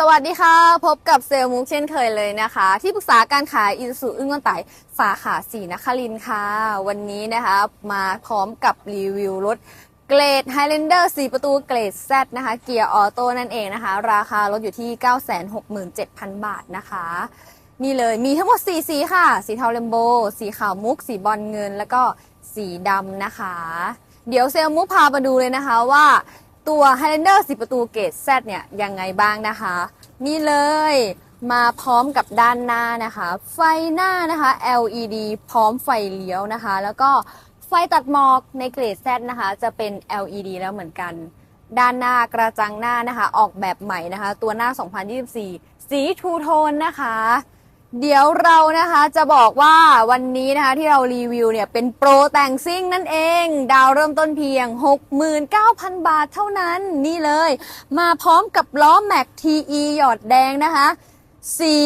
สวัสดีค่ะ พบกับเซลลมุกเช่นเคยเลยนะคะ ที่ปรึกษาการขายอินสุอึ้งก้นไตสาขาสีนครินค่ะ วันนี้นะคะ มาพร้อมกับรีวิวรถเกรด Highlander 4 ประตูเกรด Z นะคะ เกียร์ออโต้นั่นเองนะคะ ราคารถอยู่ที่ 967,000 บาทนะคะ นี่เลยมีทั้งหมด 4 สีค่ะ สีเทาเลมโบ สีขาวมุก สีบอลเงิน แล้วก็สีดำนะคะ เดี๋ยวเซลลมุกพามาดูเลยนะคะว่า ตัว Highlander 10 ประตูเกรด Z เนี่ยยังไงบ้างนะคะ นี่เลยมาพร้อมกับด้านหน้านะคะ ไฟหน้านะคะ LED พร้อมไฟเลี้ยวนะคะ แล้วก็ไฟตัดหมอกในเกรด Z นะคะ จะเป็น LED แล้วเหมือนกัน ด้านหน้ากระจังหน้านะคะ ออกแบบใหม่นะคะ ตัวหน้า 2024 สีทูโทนนะคะ เดี๋ยวเรานะคะจะบอกว่าวันนี้นะคะที่เรารีวิวเนี่ยเป็นโปรแต่งซิ่งนั่นเอง ดาวเริ่มต้นเพียง 69,000 บาทเท่านั้นนี่เลย มาพร้อมกับล้อแม็ก TE หยอดแดงนะคะ สี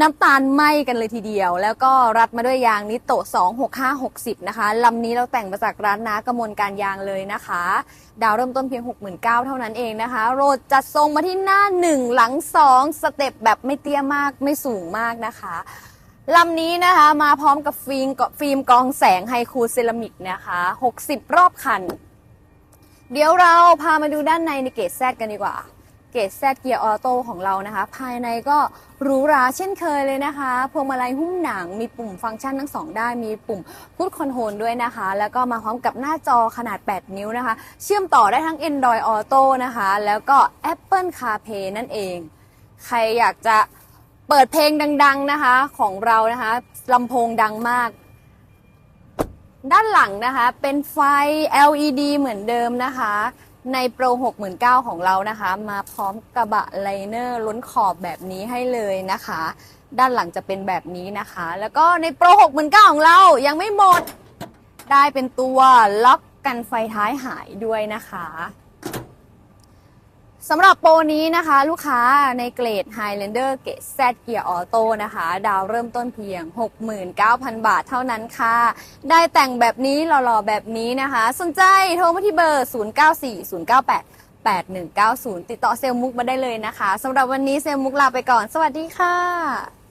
น้ำตาลไหมกันเลยทีเดียว แล้วก็รัดมาด้วยยางนิโตะ26560 นะคะลำนี้เราแต่งมาจากร้านน้ากระมวลการยางเลยนะคะ ดาวเริ่มต้นเพียง 69,000 เท่านั้นเองนะคะ โรดจัดทรงมาที่หน้า 1 หลัง 2 สเต็ปแบบไม่เตี้ยมากไม่สูงมากนะคะลำนี้นะคะมาพร้อมกับฟิล์มฟิล์มกรองแสงไฮคูเซรามิกนะคะ 60 รอบคัน เดี๋ยวเราพามาดูด้านในในเกตแซดกันดีกว่า เกตแซดเกียร์ออโต้ของเรานะคะ ภายในก็หรูหราเช่นเคยเลยนะคะ พวงมาลัยหุ้มหนัง มีปุ่มฟังก์ชันทั้งสองด้าน มีปุ่มพุทคอนโทรลด้วยนะคะ แล้วก็มาพร้อมกับหน้าจอขนาด 8 นิ้วนะคะ เชื่อมต่อได้ทั้ง Android Auto นะคะ แล้วก็ Apple CarPlay นั่นเอง ใครอยากจะเปิดเพลงดัง ๆนะคะของเรานะคะลำโพงดังมากด้านหลังนะคะเป็นไฟ LED เหมือนเดิมนะคะ ใน Pro 69,000 ของเรานะคะ มาพร้อมกระบะไลเนอร์ล้นขอบแบบนี้ให้เลยนะคะ ด้านหลังจะเป็นแบบนี้นะคะ แล้วก็ใน Pro 69,000 ของเรายังไม่หมด ได้เป็นตัวล็อกกันไฟท้ายหายด้วยนะคะ สำหรับโปรนี้นะคะ ลูกค้าในเกรด Highlander เกรด Z Gear Auto นะคะ ดาวเริ่มต้นเพียง 69,000 บาทเท่านั้นค่ะ ได้แต่งแบบนี้หล่อๆ แบบนี้นะคะ สนใจโทรมาที่เบอร์ 094098 8190 ติดต่อเซลลมุกมาได้เลยนะคะสำหรับวันนี้เซลลมุกลาไปก่อน สวัสดีค่ะ